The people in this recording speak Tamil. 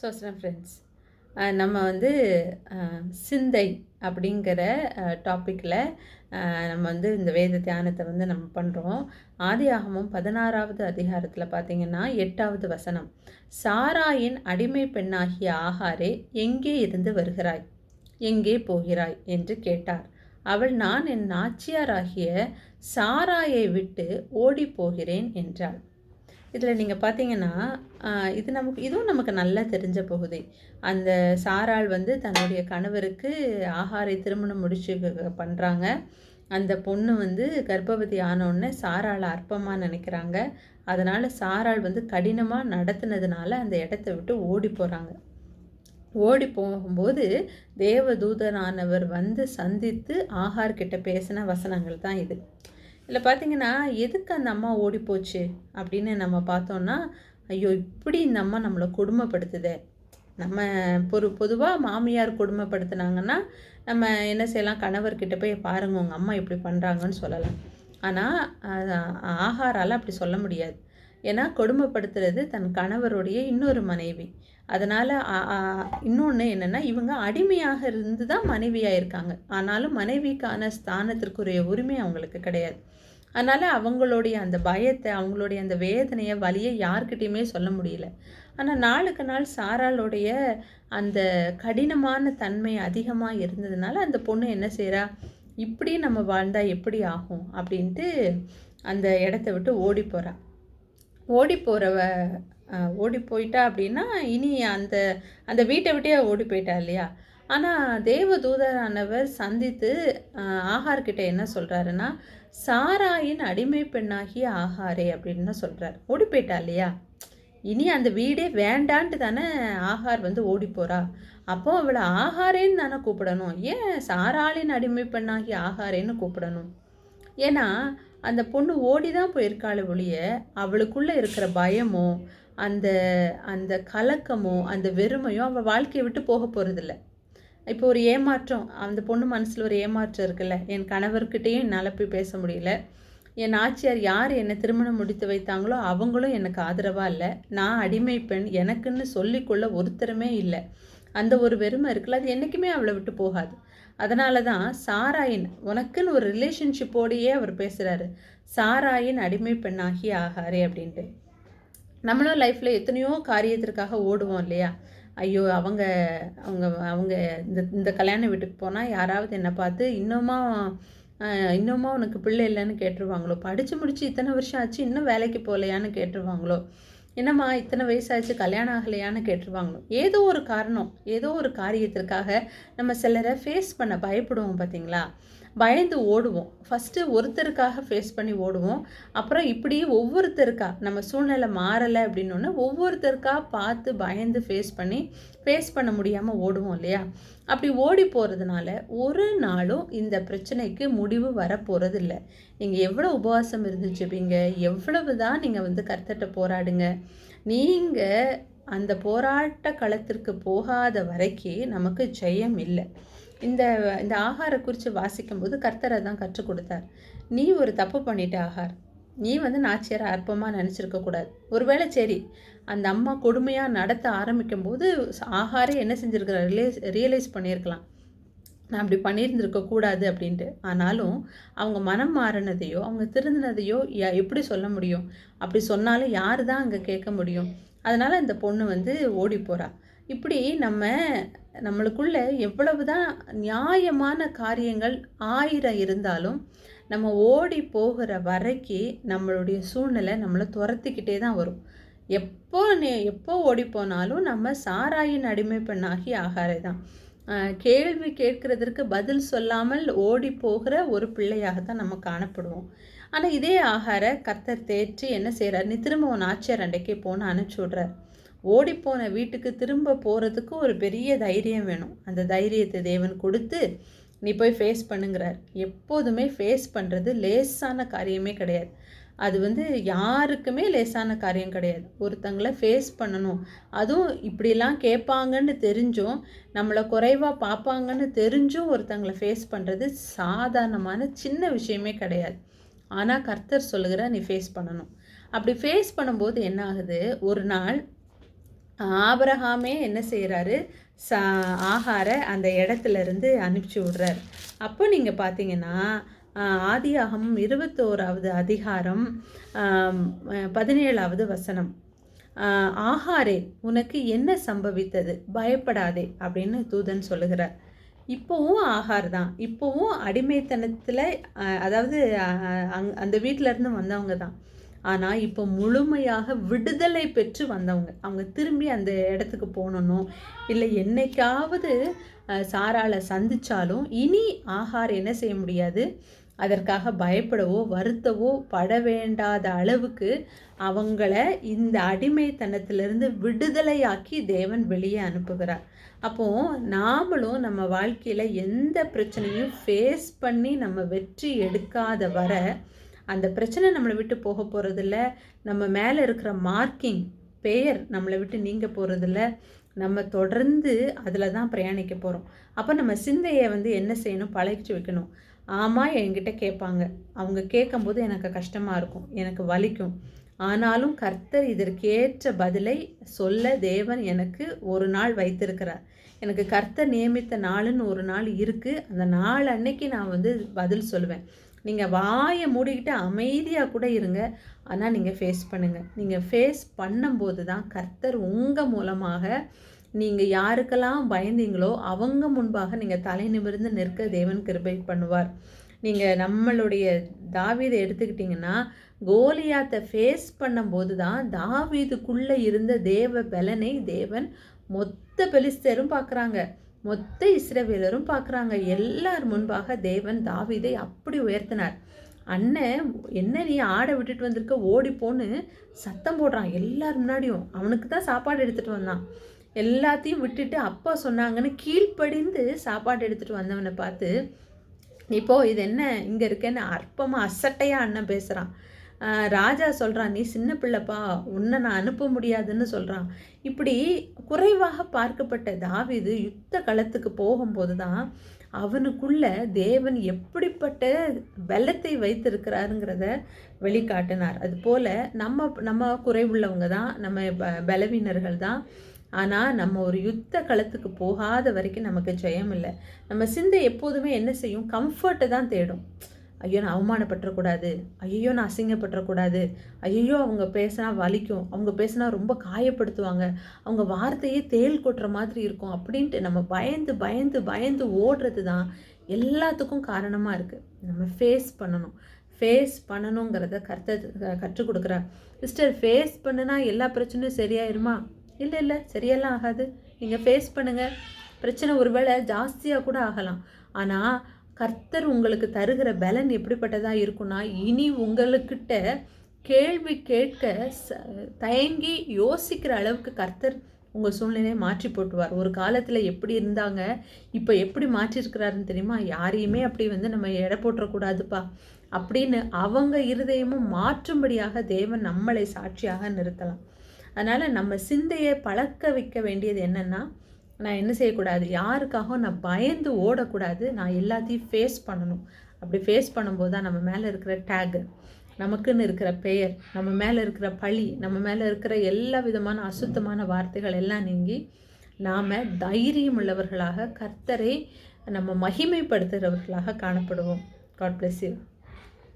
சோசனம் ஃப்ரெண்ட்ஸ் நம்ம வந்து சிந்தை அப்படிங்கிற டாப்பிக்கில் நம்ம வந்து இந்த வேத தியானத்தை வந்து நம்ம பண்ணுறோம் ஆதியாகமம் பதினாறாவது அதிகாரத்தில் பார்த்தீங்கன்னா எட்டாவது வசனம். சாராயின் அடிமை பெண்ணாகிய ஆகாரே எங்கே இருந்து வருகிறாய்? எங்கே போகிறாய்? என்று கேட்டார். அவள் நான் என் நாச்சியாராகிய சாராயை விட்டு ஓடி போகிறேன் என்றாள். இதில் நீங்கள் பார்த்தீங்கன்னா இது நமக்கு இதுவும் நமக்கு நல்லா தெரிஞ்ச பகுதி. அந்த சாராள் வந்து தன்னுடைய கணவருக்கு ஆகாரை திருமணம் முடிச்சு பண்ணுறாங்க அந்த பொண்ணு வந்து கர்ப்பவதி ஆனோடனே சாரால் அற்பமாக நினைக்கிறாங்க. அதனால் சாராள் வந்து கடினமாக நடத்தினதுனால அந்த இடத்த விட்டு ஓடி போகிறாங்க ஓடி போகும்போது தேவதூதனானவர் வந்து சந்தித்து ஆஹார் கிட்ட பேசின வசனங்கள் தான் இது. இதில் பார்த்தீங்கன்னா எதுக்கு அந்த அம்மா ஓடி போச்சு? அப்படின்னு நம்ம பார்த்தோன்னா ஐயோ இப்படி இந்த அம்மா நம்மளை கொடுமைப்படுத்துதே. நம்ம பொது பொதுவாக மாமியார் கொடுமைப்படுத்துனாங்கன்னா நம்ம என்ன செய்யலாம்? கணவர்கிட்ட போய் பாருங்கள் உங்கள் அம்மா இப்படி பண்ணுறாங்கன்னு சொல்லலாம். ஆனால் ஆகாரால் அப்படி சொல்ல முடியாது. ஏன்னா கொடுமைப்படுத்துறது தன் கணவருடைய இன்னொரு மனைவி. அதனால் இன்னொன்று என்னென்னா இவங்க அடிமையாக இருந்து தான் மனைவியாக இருக்காங்க ஆனாலும் மனைவிக்கான ஸ்தானத்திற்குரிய உரிமை அவங்களுக்கு கிடையாது. அதனால் அவங்களுடைய அந்த பயத்தை அவங்களுடைய அந்த வேதனையை வலியை யார்கிட்டையுமே சொல்ல முடியல. ஆனால் நாளுக்கு நாள் சாராளுடைய அந்த கடினமான தன்மை அதிகமாக இருந்ததுனால அந்த பொண்ணு என்ன செய்கிறா இப்படி நம்ம வாழ்ந்தால் எப்படி ஆகும்? அப்படின்ட்டு அந்த இடத்த விட்டு ஓடி போகிறா ஓடி போகிறவ ஓடி போயிட்டா அப்படின்னா இனி அந்த அந்த வீட்டை விட்டே ஓடி போயிட்டா இல்லையா? ஆனால் தேவதூதரானவர் சந்தித்து ஆஹார்கிட்ட ஆகார்கிட்ட என்ன சொல்கிறாருன்னா சாராயின் அடிமை பெண்ணாகிய ஆகாரே அப்படின்னு சொல்கிறார் ஓடி போயிட்டா இல்லையா? இனி அந்த வீடே வேண்டான்ட்டு தானே ஆகார் வந்து ஓடி போகிறா அப்போ அவளை ஆகாரேன்னு தானே கூப்பிடணும். ஏன் சாராளின் அடிமை பெண்ணாகி ஆகாரேன்னு கூப்பிடணும்? ஏன்னா அந்த பொண்ணு ஓடி தான் போயிருக்காள் ஒழிய அவளுக்குள்ளே இருக்கிற பயமோ அந்த அந்த கலக்கமோ அந்த வெறுமையோ அவள் வாழ்க்கையை விட்டு போக போகிறதில்ல இப்போ ஒரு ஏமாற்றம் அந்த பொண்ணு மனசில் ஒரு ஏமாற்றம் இருக்குல்ல? என் கணவர்கிட்டையும் என்னால் போய் பேச முடியல. என் ஆச்சியார் யார் என்னை திருமணம் முடித்து வைத்தாங்களோ அவங்களும் எனக்கு ஆதரவாக இல்லை. நான் அடிமை பெண் எனக்குன்னு சொல்லிக்கொள்ள ஒருத்தருமே இல்லை. அந்த ஒரு வெறுமை இருக்குல்ல அது என்றைக்குமே அவளை விட்டு போகாது. அதனால தான் சாராயின் உனக்குன்னு ஒரு ரிலேஷன்ஷிப்போடையே அவர் பேசுகிறாரு சாராயின் அடிமை பெண்ணாகி ஆகாரே அப்படின்ட்டு. நம்மளும் லைஃப்பில் எத்தனையோ காரியத்திற்காக ஓடுவோம் இல்லையா? ஐயோ அவங்க அவங்க அவங்க இந்த இந்த கல்யாண வீட்டுக்கு போனால் யாராவது என்னை பார்த்து இன்னுமா இன்னுமா உனக்கு பிள்ளை இல்லைன்னு கேட்டுருவாங்களோ? படித்து முடித்து இத்தனை வருஷம் ஆச்சு இன்னும் வேலைக்கு போகலையான்னு கேட்டுருவாங்களோ? என்னம்மா இத்தனை வயசாச்சு கல்யாணம் ஆகலையான்னு கேட்டுருவாங்களோ? ஏதோ ஒரு காரணம் ஏதோ ஒரு காரியத்திற்காக நம்ம சிலரை ஃபேஸ் பண்ண பயப்படுவோம் பார்த்தீங்களா? பயந்து ஓடுவோம். ஃபஸ்ட்டு ஒருத்தருக்காக ஃபேஸ் பண்ணி ஓடுவோம். அப்புறம் இப்படியே ஒவ்வொருத்தருக்கா நம்ம சூழ்நிலை மாறலை அப்படின்னோடனே ஒவ்வொருத்தருக்கா பார்த்து பயந்து ஃபேஸ் பண்ணி ஃபேஸ் பண்ண முடியாமல் ஓடுவோம் இல்லையா? அப்படி ஓடி போகிறதுனால ஒரு நாளும் இந்த பிரச்சனைக்கு முடிவு வரப்போகிறது இல்லை நீங்கள் எவ்வளோ உபவாசம் இருந்துச்சுப்பீங்க எவ்வளவு தான் நீங்கள் வந்து கர்த்தர்கிட்ட போராடுங்க. நீங்கள் அந்த போராட்ட களத்திற்கு போகாத வரைக்கும் நமக்கு ஜெயம் இல்லை. இந்த இந்த ஆகாரை குறித்து வாசிக்கும்போது கர்த்தரை தான் கற்றுக் கொடுத்தார். நீ ஒரு தப்பு பண்ணிட்ட ஆகார். நீ வந்து நாச்சியாரை அற்பமாக நினச்சிருக்க கூடாது. ஒருவேளை சரி அந்த அம்மா கொடுமையாக நடத்த ஆரம்பிக்கும் போது ஆகாரே என்ன செஞ்சுருக்கிற ரியலைஸ் ரியலைஸ் பண்ணியிருக்கலாம். நான் அப்படி பண்ணியிருந்திருக்க கூடாது அப்படின்ட்டு. ஆனாலும் அவங்க மனம் மாறினதையோ அவங்க திருந்தினதையோ எப்படி சொல்ல முடியும்? அப்படி சொன்னாலும் யார் தான் அங்கே கேட்க முடியும்? அதனால் இந்த பொண்ணு வந்து ஓடி போகிறா இப்படி நம்ம நம்மளுக்குள்ள எவ்வளவு தான் நியாயமான காரியங்கள் ஆயிரம் இருந்தாலும் நம்ம ஓடி போகிற வரைக்கு நம்மளுடைய சூழ்நிலை நம்மளை துரத்திக்கிட்டே தான் வரும். எப்போ நே- எப்போ ஓடி போனாலும் நம்ம சாராயின் அடிமை பெண்ணாகி ஆகாரே தான். கேள்வி கேட்கறதற்கு பதில் சொல்லாமல் ஓடி போகிற ஒரு பிள்ளையாக தான் நம்ம காணப்படுவோம். ஆனால் இதே ஆகார கத்தர் தேற்றி என்ன செய்கிறார் நீ திரும்ப உன் ஆச்சியார் அண்டைக்கே போன அனுப்பிச்சி விட்றார். ஓடிப்போன வீட்டுக்கு திரும்ப போகிறதுக்கு ஒரு பெரிய தைரியம் வேணும். அந்த தைரியத்தை தேவன் கொடுத்து நீ போய் ஃபேஸ் பண்ணுங்கிறார். எப்போதுமே ஃபேஸ் பண்ணுறது லேசான காரியமே கிடையாது. அது வந்து யாருக்குமே லேசான காரியம் கிடையாது. ஒருத்தங்களை ஃபேஸ் பண்ணணும். அதுவும் இப்படிலாம் கேட்பாங்கன்னு தெரிஞ்சும் நம்மளை குறைவாக பார்ப்பாங்கன்னு தெரிஞ்சும் ஒருத்தங்களை ஃபேஸ் பண்ணுறது சாதாரணமான சின்ன விஷயமே கிடையாது. ஆனால் கர்த்தர் சொல்லுகிற நீ ஃபேஸ் பண்ணணும். அப்படி ஃபேஸ் பண்ணும்போது என்ன ஆகுது? ஒரு நாள் ஆபரகாமே என்ன செய்கிறாரு சா ஆகார அந்த இடத்துல இருந்து அனுப்பிச்சி விடுறார். அப்போ நீங்கள் பார்த்தீங்கன்னா ஆதியாகம் இருபத்தோராவது அதிகாரம் பதினேழாவது வசனம். ஆகாரே உனக்கு என்ன சம்பவித்தது? பயப்படாதே அப்படின்னு தூதன் சொல்லுகிறார். இப்போவும் ஆகார் தான். இப்போவும் அடிமைத்தனத்தில் அதாவது அங் அந்த வீட்டிலேருந்து வந்தவங்க தான். ஆனால் இப்போ முழுமையாக விடுதலை பெற்று வந்தவங்க. அவங்க திரும்பி அந்த இடத்துக்கு போகணும் இல்லை என்னைக்காவது சாரால சந்தித்தாலும் இனி ஆகார் என்ன செய்ய முடியாது? அதற்காக பயப்படவோ வருத்தவோ பட வேண்டாத அளவுக்கு அவங்கள இந்த அடிமைத்தனத்திலிருந்து விடுதலையாக்கி தேவன் வெளியே அனுப்புகிறார். அப்போது நாமளும் நம்ம வாழ்க்கையில் எந்த பிரச்சனையும் ஃபேஸ் பண்ணி நம்ம வெற்றி எடுக்காத வர அந்த பிரச்சனை நம்மளை விட்டு போக போகிறதில்ல நம்ம மேலே இருக்கிற மார்க்கிங் பெயர் நம்மளை விட்டு நீங்க போகிறதில்ல நம்ம தொடர்ந்து அதில் தான் பிரயாணிக்க போகிறோம் அப்போ நம்ம சிந்தையை வந்து என்ன செய்யணும்? பழகிச்சு வைக்கணும். ஆமாம் என்கிட்ட கேட்பாங்க. அவங்க கேட்கும்போது எனக்கு கஷ்டமாக இருக்கும். எனக்கு வலிக்கும். ஆனாலும் கர்த்தர் இதற்கேற்ற பதிலை சொல்ல தேவன் எனக்கு ஒரு நாள் வைத்திருக்கிறார். எனக்கு கர்த்தர் நியமித்த நாளுன்னு ஒரு நாள் இருக்குது அந்த நாள் அன்னைக்கு நான் வந்து பதில் சொல்லுவேன் நீங்கள் வாயை மூடிக்கிட்டு அமைதியாக கூட இருங்க. ஆனால் நீங்கள் ஃபேஸ் பண்ணுங்கள் நீங்கள் ஃபேஸ் பண்ணும்போது தான் கர்த்தர் உங்கள் மூலமாக நீங்கள் யாருக்கெல்லாம் பயந்தீங்களோ அவங்க முன்பாக நீங்கள் தலை நிமிர்ந்து நிற்க தேவன் கிருபை பண்ணுவார். நீங்கள் நம்மளுடைய தாவீதை எடுத்துக்கிட்டிங்கன்னா கோலியாத்தை ஃபேஸ் பண்ணும்போது தான் தாவீதுக்குள்ளே இருந்த தேவ பலனை தேவன் மொத்த பெலிஸ்தரும் பார்க்குறாங்க. மொத்த இஸ்ரவேலரும் பார்க்குறாங்க. எல்லார் முன்பாக தேவன் தாவீதை அப்படி உயர்த்தினார். அண்ணன் என்ன நீ ஆடை விட்டுட்டு வந்திருக்க? ஓடிப்போன்னு சத்தம் போடுறான். எல்லார் முன்னாடியும். அவனுக்கு தான் சாப்பாடு எடுத்துகிட்டு வந்தான். எல்லாத்தையும் விட்டுட்டு அப்பா சொன்னாங்கன்னு கீழ்ப்படிந்து சாப்பாடு எடுத்துகிட்டு வந்தவனை பார்த்து இப்போது இது என்ன? இங்கே இருக்கேன்னு அற்பமாக அசட்டையாக அண்ணன் பேசுகிறான் ராஜா சொல்கிறான் நீ சின்ன பிள்ளைப்பா உன்னை நான் அனுப்ப முடியாதுன்னு சொல்கிறான் இப்படி குறைவாக பார்க்கப்பட்ட தாவிது யுத்த களத்துக்கு போகும்போது தான் அவனுக்குள்ள தேவன் எப்படிப்பட்ட பலத்தை வைத்திருக்கிறாருங்கிறத வெளிக்காட்டினார். அது போல் நம்ம நம்ம குறைவுள்ளவங்க தான் நம்ம ப பலவீனர்கள் தான். ஆனால் நம்ம ஒரு யுத்த களத்துக்கு போகாத வரைக்கும் நமக்கு ஜெயம் இல்லை. நம்ம சிந்தை எப்போதுமே என்ன செய்யும்? கம்ஃபர்ட்டை தான் தேடும். ஐயோ நான் அவமானப்பட்டுறக்கூடாது. ஐயோ நான் அசிங்கப்பட்டுறக்கூடாது. ஐயோ அவங்க பேசினா வலிக்கும். அவங்க பேசினா ரொம்ப காயப்படுத்துவாங்க. அவங்க வார்த்தையே தேல் கொட்டுற மாதிரி இருக்கும் அப்படின்ட்டு நம்ம பயந்து பயந்து பயந்து ஓடுறது தான் எல்லாத்துக்கும் காரணமாக இருக்குது நம்ம ஃபேஸ் பண்ணணும். ஃபேஸ் பண்ணணுங்கிறத கற்று கற்றுக் கொடுக்குறா. சிஸ்டர் ஃபேஸ் பண்ணுனா எல்லா பிரச்சனையும் சரியாயிருமா? இல்லை இல்லை சரியெல்லாம் ஆகாது. நீங்கள் ஃபேஸ் பண்ணுங்கள் பிரச்சனை ஒருவேளை ஜாஸ்தியாக கூட ஆகலாம். ஆனால் கர்த்தர் உங்களுக்கு தருகிற பலன் எப்படிப்பட்டதாக இருக்குன்னா இனி உங்களுக்கிட்ட கேள்வி கேட்க தயங்கி யோசிக்கிற அளவுக்கு கர்த்தர் உங்கள் சூழ்நிலையை மாற்றி போட்டுவார். ஒரு காலத்தில் எப்படி இருந்தாங்க இப்போ எப்படி மாற்றிருக்கிறாருன்னு தெரியுமா? யாரையுமே அப்படி வந்து நம்ம எடை போட்டுறக்கூடாதுப்பா. அப்படின்னு அவங்க இருதயமும் மாற்றும்படியாக தேவன் நம்மளை சாட்சியாக நிறுத்தலாம். அதனால் நம்ம சிந்தையை பழக்க வைக்க வேண்டியது என்னென்னா நான் என்ன செய்யக்கூடாது? யாருக்காகவும் நான் பயந்து ஓடக்கூடாது. நான் எல்லாத்தையும் ஃபேஸ் பண்ணணும். அப்படி ஃபேஸ் பண்ணும்போது தான் நம்ம மேலே இருக்கிற டேகு நமக்குன்னு இருக்கிற பெயர் நம்ம மேலே இருக்கிற பழி நம்ம மேலே இருக்கிற எல்லா விதமான அசுத்தமான வார்த்தைகள் எல்லாம் நீங்கி நாம் தைரியம் உள்ளவர்களாக கர்த்தரை நம்ம மகிமைப்படுத்துகிறவர்களாக காணப்படுவோம். God bless you